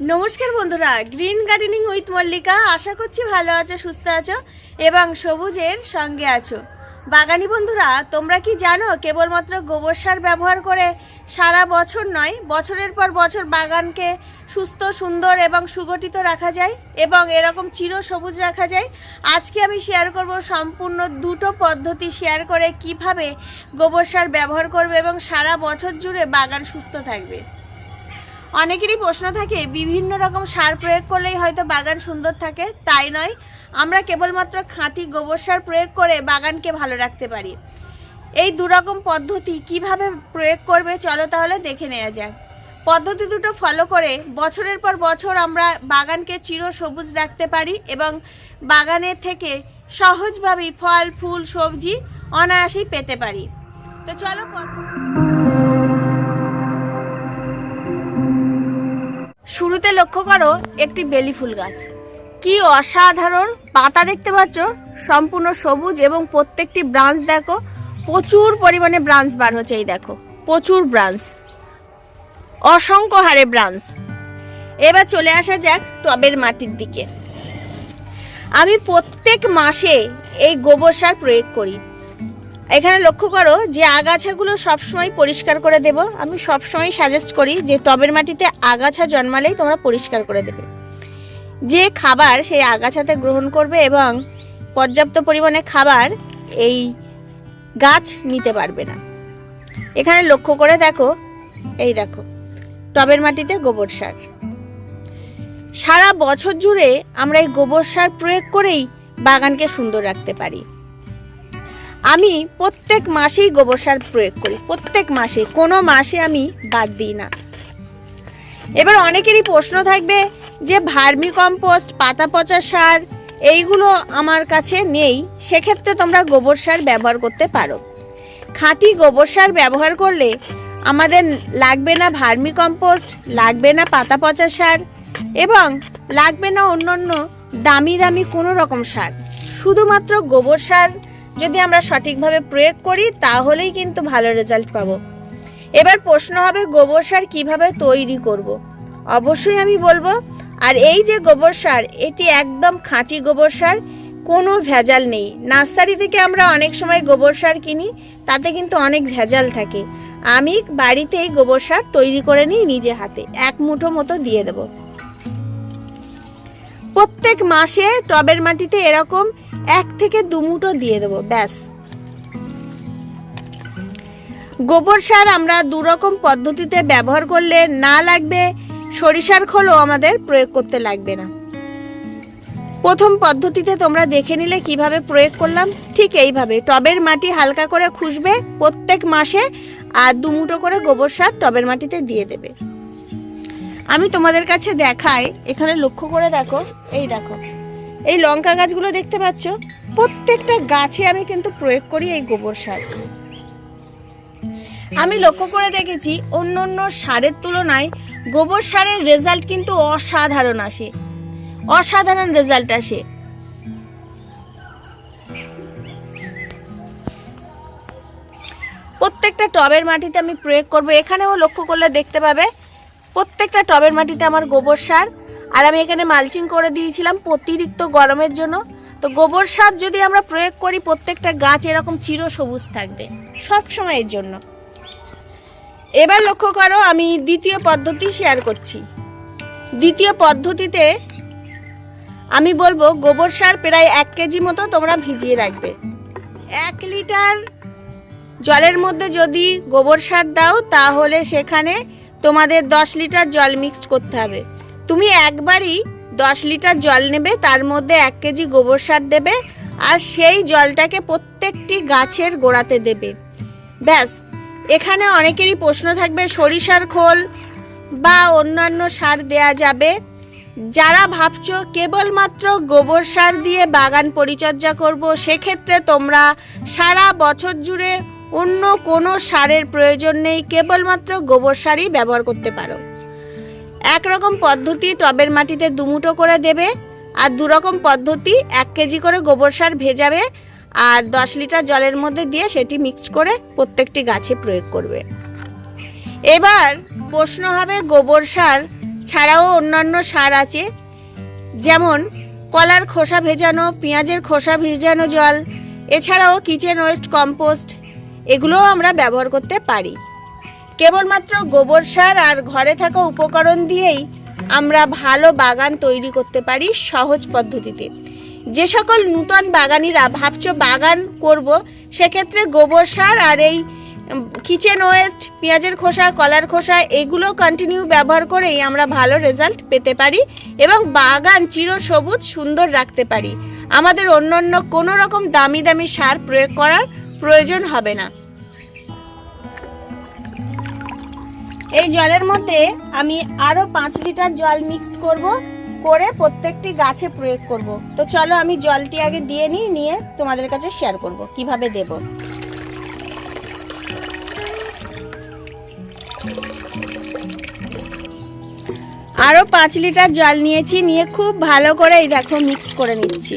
নমস্কার বন্ধুরা, green gardening with Mallika. আশা করছি ভালো আছো, সুস্থ আছো এবং সবুজের সঙ্গে আছো। বাগানি বন্ধুরা, তোমরা কি জানো, কেবলমাত্র গোবর সার ব্যবহার করে সারা বছর নয়, বছরের পর বছর বাগানকে সুস্থ, সুন্দর এবং সুগঠিত রাখা যায় এবং এরকম চির সবুজ রাখা যায়। আজকে আমি শেয়ার করব সম্পূর্ণ দুটো পদ্ধতি শেয়ার করে কীভাবে গোবর সার ব্যবহার করবে এবং সারা বছর জুড়ে বাগান সুস্থ থাকবে। অনেকেরই প্রশ্ন থাকে, বিভিন্ন রকম সার প্রয়োগ করলেই হয়তো বাগান সুন্দর থাকে। তাই নয়, আমরা কেবলমাত্র খাঁটি গোবর সার প্রয়োগ করে বাগানকে ভালো রাখতে পারি। এই দুরকম পদ্ধতি কীভাবে প্রয়োগ করবে চলো তাহলে দেখে নেওয়া যাক। পদ্ধতি দুটো ফলো করে বছরের পর বছর আমরা বাগানকে চির সবুজ রাখতে পারি এবং বাগানের থেকে সহজভাবেই ফল, ফুল, সবজি অনায়াসেই পেতে পারি। তো চলো পদ্ধ- শুরুতে লক্ষ্য করো একটি বেলি ফুল গাছ। কি অসাধারণ পাতা দেখতে পাচ্ছ? সম্পূর্ণ সবুজ এবং প্রত্যেকটি ব্রাঞ্চ দেখো, প্রচুর পরিমাণে ব্রাঞ্চ বার হচ্ছে, এই দেখো, প্রচুর ব্রাঞ্চ। অসংখ্য হারে ব্রাঞ্চ। এবার চলে আসা যাক টবের মাটির দিকে। আমি প্রত্যেক মাসে এই গোবর সার প্রয়োগ করি। এখানে লক্ষ্য করো যে আগাছাগুলো সবসময় পরিষ্কার করে দেব। আমি সবসময় সাজেস্ট করি যে টবের মাটিতে আগাছা জন্মালেই তোমরা পরিষ্কার করে দেবে। যে খাবার সেই আগাছাতে গ্রহণ করবে এবং পর্যাপ্ত পরিমাণে খাবার এই গাছ নিতে পারবে না। এখানে লক্ষ্য করে দেখো, এই দেখো, টবের মাটিতে গোবর সার। সারা বছর জুড়ে আমরা এই গোবর সার প্রয়োগ করেই বাগানকে সুন্দর রাখতে পারি। আমি প্রত্যেক মাসেই গোবর সার প্রয়োগ করি, প্রত্যেক মাসে, কোনো মাসে আমি বাদ দিই না। এবার অনেকেরই প্রশ্ন থাকবে যে ভার্মি কম্পোস্ট পাতা পচা সার, এইগুলো আমার কাছে নেই, সেক্ষেত্রে তোমরা গোবর সার ব্যবহার করতে পারো। খাঁটি গোবর সার ব্যবহার করলে আমাদের লাগবে না ভার্মি কম্পোস্ট লাগবে না পাতা পচা সার এবং লাগবে না অন্যান্য দামি দামি কোনো রকম সার। শুধুমাত্র গোবর সার যদি আমরা সঠিকভাবে প্রয়োগ করি, তাহলেই কিন্তু ভালো রেজাল্ট পাবো। এবার প্রশ্ন হবে, গোবর সার কীভাবে তৈরি করব। অবশ্যই আমি বলব, আর এই যে গোবর সার, এটি একদম খাঁটি গোবর সার, কোনো ভেজাল নেই। নার্সারি থেকে আমরা অনেক সময় গোবর সার কিনি, তাতে কিন্তু অনেক ভেজাল থাকে। আমি বাড়িতেই গোবর সার তৈরি করে নিই নিজে হাতে, এক মুঠো মতো দিয়ে দেব। প্রত্যেক মাসে টবের মাটিতে এরকম এক থেকে দু মুঠো দিয়ে দেবো, ব্যাস। গোবর সার আমরা দু রকম পদ্ধতিতে ব্যবহার করলে না লাগবে, সরিষার খোলও আমাদের প্রয়োগ করতে লাগবে না। প্রথম পদ্ধতিতে তোমরা দেখে নিলে কীভাবে প্রয়োগ করলাম, ঠিক এইভাবে। টবের মাটি হালকা করে খুসবে প্রত্যেক মাসে, আর দু মুঠো করে গোবর সার টবের মাটিতে দিয়ে দেবে। আমি তোমাদের কাছে দেখাই, এখানে লক্ষ্য করে দেখো, এই দেখো। এই লঙ্কা গাছগুলো দেখতে পাচ্ছ? প্রত্যেকটা গাছে আমি কিন্তু প্রয়োগ করি এই গোবর সার। আমি লক্ষ্য করে দেখেছি অন্য অন্য সারের তুলনায় গোবর সারের রেজাল্ট কিন্তু অসাধারণ আসে। অসাধারণ রেজাল্ট আসে। প্রত্যেকটা টবের মাটিতে আমি প্রয়োগ করব। এখানেও লক্ষ্য করলে দেখতে পাবে, প্রত্যেকটা টবের মাটিতে আমার গোবর সার আর আমি এখানে মালচিং করে দিয়েছিলাম অতিরিক্ত গরমের জন্য। তো গোবর সার যদি আমরা প্রয়োগ করি, প্রত্যেকটা গাছ এরকম চির সবুজ থাকবে, সব সময়ের জন্য। এবার লক্ষ্য করো, আমি দ্বিতীয় পদ্ধতি শেয়ার করছি। দ্বিতীয় পদ্ধতিতে আমি বলব, গোবর সার প্রায় এক কেজি মতো তোমরা ভিজিয়ে রাখবে। এক লিটার জলের মধ্যে যদি গোবর সার দাও, তাহলে সেখানে তোমাদের দশ লিটার জল মিক্সড করতে হবে। তুমি একবারই দশ লিটার জল নেবে, তার মধ্যে এক কেজি গোবর সার দেবে আর সেই জলটাকে প্রত্যেকটি গাছের গোড়াতে দেবে। ব্যাস, এখানে অনেকেরই প্রশ্ন থাকবে, সরিষার খোল বা অন্যান্য সার দেয়া যাবে। যারা ভাবছ কেবলমাত্র গোবর সার দিয়ে বাগান পরিচর্যা করব, সেক্ষেত্রে তোমরা সারা বছর জুড়ে অন্য কোনো সারের প্রয়োজন নেই, কেবলমাত্র গোবর সারই ব্যবহার করতে পারো। একরকম পদ্ধতি টবের মাটিতে দুমুটো করে দেবে আর দুরকম পদ্ধতি এক কেজি করে গোবর সার ভেজাবে আর দশ লিটার জলের মধ্যে দিয়ে সেটি মিক্সড করে প্রত্যেকটি গাছে প্রয়োগ করবে। এবার প্রশ্ন হবে গোবর সার ছাড়াও অন্যান্য সার আছে, যেমন কলার খোসা ভেজানো, পেঁয়াজের খোসা ভেজানো জল, এছাড়াও কিচেন ওয়েস্ট কম্পোস্ট, এগুলোও আমরা ব্যবহার করতে পারি। কেবলমাত্র গোবর সার আর ঘরে থাকা উপকরণ দিয়েই আমরা ভালো বাগান তৈরি করতে পারি সহজ পদ্ধতিতে। যে সকল নূতন বাগানিরা ভাবছ বাগান করব, সেক্ষেত্রে গোবর সার আর এই কিচেন ওয়েস্ট পেঁয়াজের খোসা, কলার খোসা এগুলো কন্টিনিউ ব্যবহার করেই আমরা ভালো রেজাল্ট পেতে পারি এবং বাগান চিরসবুজ সুন্দর রাখতে পারি। আমাদের অন্য অন্য কোনো রকম দামি দামি সার প্রয়োগ করার প্রয়োজন হবে না। এই জলের মধ্যে আমি আরও পাঁচ লিটার জল মিক্সড করব, করে প্রত্যেকটি গাছে প্রয়োগ করব। তো চলো আমি জলটি আগে দিয়ে নিই, নিয়ে তোমাদের কাছে শেয়ার করব, কীভাবে দেব। আরও পাঁচ লিটার জল নিয়েছি, নিয়ে খুব ভালো করে এই দেখো মিক্স করে নিচ্ছি।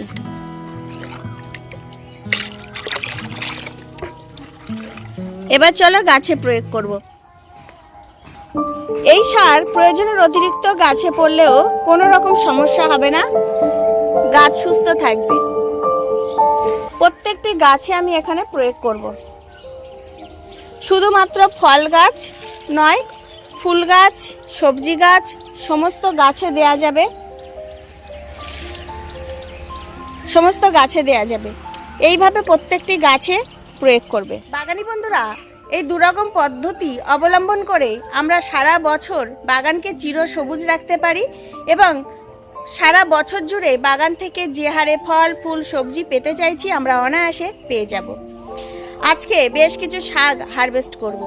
এবার চলো গাছে প্রয়োগ করব। এই সার প্রয়োজনের অতিরিক্ত গাছে পড়লেও কোনো রকম সমস্যা হবে না। গাছ সুস্থ থাকবে। প্রত্যেকটি গাছে আমি এখানে প্রয়োগ করব। শুধুমাত্র ফল গাছ নয়, ফুল গাছ, সবজি গাছ, সমস্ত গাছে দেয়া যাবে। সমস্ত গাছে দেয়া যাবে। এইভাবে প্রত্যেকটি গাছে প্রয়োগ করবে। বাগানি বন্ধুরা এই দুরকম পদ্ধতি অবলম্বন করে আমরা সারা বছর বাগানকে চির সবুজ রাখতে পারি এবং সারা বছর জুড়ে বাগান থেকে যে হারে ফল, ফুল, সবজি পেতে চাইছি আমরা অনায়াসে পেয়ে যাব আজকে বেশ কিছু শাক হারভেস্ট করব।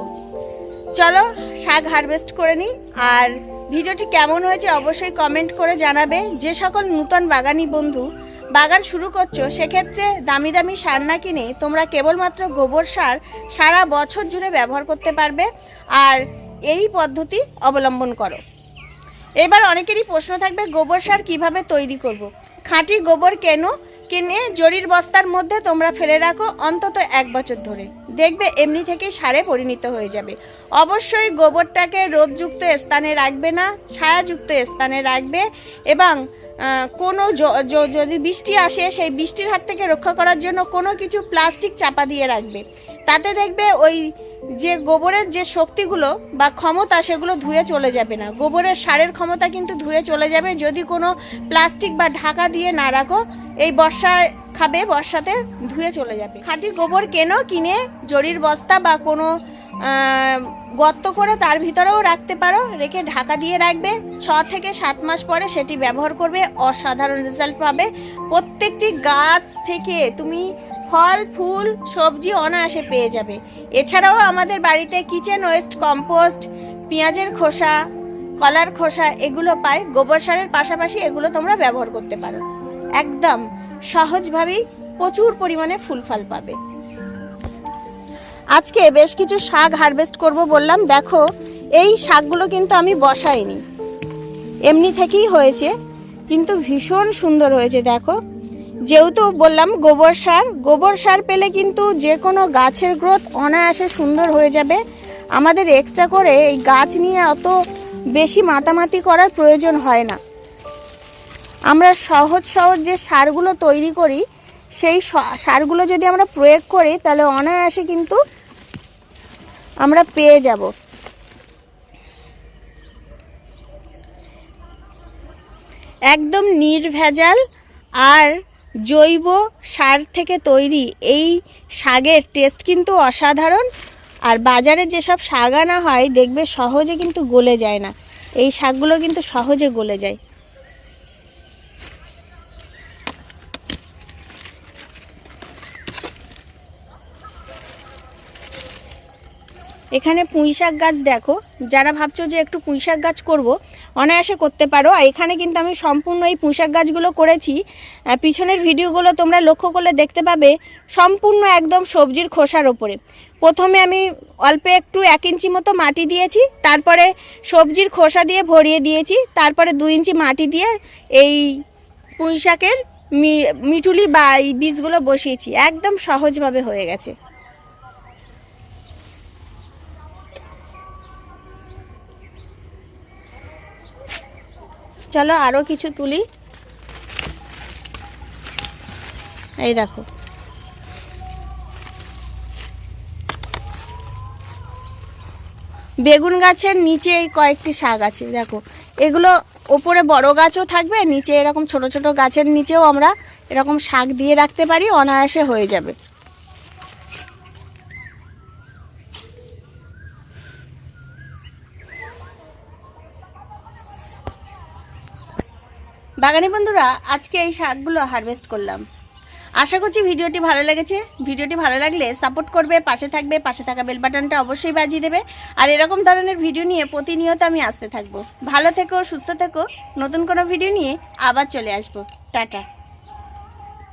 চলো শাক হারভেস্ট করে নিই আর ভিডিওটি কেমন হয়েছে অবশ্যই কমেন্ট করে জানাবে যে সকল নূতন বাগানি বন্ধু বাগান শুরু করছ, সেক্ষেত্রে দামি দামি সার না কিনে তোমরা কেবলমাত্র গোবর সার সারা বছর জুড়ে ব্যবহার করতে পারবে আর এই পদ্ধতি অবলম্বন করো। এবার অনেকেরই প্রশ্ন থাকবে, গোবর সার কীভাবে তৈরি করব। খাঁটি গোবর কেন কিনে জরির বস্তার মধ্যে তোমরা ফেলে রাখো অন্তত এক বছর ধরে? দেখবে এমনি থেকেই সারে পরিণত হয়ে যাবে। অবশ্যই গোবরটাকে রোদযুক্ত স্থানে রাখবে না, ছায়াযুক্ত স্থানে রাখবে এবং কোনো যদি বৃষ্টি আসে, সেই বৃষ্টির হাত থেকে রক্ষা করার জন্য কোনো কিছু প্লাস্টিক চাপা দিয়ে রাখবে। তাতে দেখবে ওই যে গোবরের যে শক্তিগুলো বা ক্ষমতা, সেগুলো ধুয়ে চলে যাবে না। গোবরের সারের ক্ষমতা কিন্তু ধুয়ে চলে যাবে যদি কোনো প্লাস্টিক বা ঢাকা দিয়ে না রাখো, এই বর্ষায় খাবে, বর্ষাতে ধুয়ে চলে যাবে। খাঁটি গোবর কেন কিনে, জরির বস্তা বা কোনো গর্ত করে তার ভিতরেও রাখতে পারো, রেখে ঢাকা দিয়ে রাখবে। ছ থেকে সাত মাস পরে সেটি ব্যবহার করবে, অসাধারণ রেজাল্ট পাবে। প্রত্যেকটি গাছ থেকে তুমি ফল, ফুল, সবজি অনায়াসে পেয়ে যাবে। এছাড়াও আমাদের বাড়িতে কিচেন ওয়েস্ট কম্পোস্ট পেঁয়াজের খোসা, কলার খোসা, এগুলো পাই। গোবর সারের পাশাপাশি এগুলো তোমরা ব্যবহার করতে পারো। একদম সহজভাবেই প্রচুর পরিমাণে ফুল ফল পাবে। আজকে বেশ কিছু শাক হারভেস্ট করব বললাম, দেখো, এই শাকগুলো কিন্তু আমি বসাইনি। এমনি থেকেই হয়েছে, কিন্তু ভীষণ সুন্দর হয়েছে, দেখো। যেহেতু বললাম গোবর সার গোবর সার পেলে কিন্তু যে কোনো গাছের গ্রোথ অনায়াসে সুন্দর হয়ে যাবে। আমাদের এক্সট্রা করে এই গাছ নিয়ে অত বেশি মাতামাতি করার প্রয়োজন হয় না। আমরা সহজ সহজ যে সারগুলো তৈরি করি, সেই সারগুলো যদি আমরা প্রয়োগ করি, তাহলে অনায়াসে কিন্তু আমরা পেয়ে যাব। একদম নির্ভেজাল আর জৈব সার থেকে তৈরি এই শাকের টেস্ট কিন্তু অসাধারণ। আর বাজারে যেসব শাক আনা হয়, দেখবে সহজে কিন্তু গলে যায় না। এই শাকগুলো কিন্তু সহজে গলে যায়। এখানে পুঁই শাক গাছ দেখো। যারা ভাবছ যে একটু পুঁই শাক গাছ করব, অনায়াসে করতে পারো। আর এখানে কিন্তু আমি সম্পূর্ণ এই পুঁই শাক গাছগুলো করেছি। পিছনের ভিডিওগুলো তোমরা লক্ষ্য করলে দেখতে পাবে, সম্পূর্ণ একদম সবজির খোসার ওপরে। প্রথমে আমি অল্প একটু এক ইঞ্চি মতো মাটি দিয়েছি, তারপরে সবজির খোসা দিয়ে ভরিয়ে দিয়েছি, তারপরে দু ইঞ্চি মাটি দিয়ে এই পুঁই শাকের মিটুলি বা এই বীজগুলো বসিয়েছি। একদম সহজভাবে হয়ে গেছে। চলো আরও কিছু তুলি। এই দেখো। বেগুন গাছের নিচে এই কয়েকটি শাক আছে, দেখো। এগুলো ওপরে বড় গাছও থাকবে, নিচে এরকম ছোট ছোট গাছের নিচেও আমরা এরকম শাক দিয়ে রাখতে পারি, অনায়াসে হয়ে যাবে। বাগানি বন্ধুরা, আজকে এই শাকগুলো হারভেস্ট করলাম। আশা করছি ভিডিওটি ভালো লেগেছে। ভিডিওটি ভালো লাগলে সাপোর্ট করবে, পাশে থাকবে, পাশে থাকা বেল বাটনটা অবশ্যই বাজিয়ে দেবে। আর এরকম ধরনের ভিডিও নিয়ে প্রতিনিয়ত আমি আসতে থাকব। ভালো থেকো, সুস্থ থেকো। নতুন কোনো ভিডিও নিয়ে আবার চলে আসব। টাটা।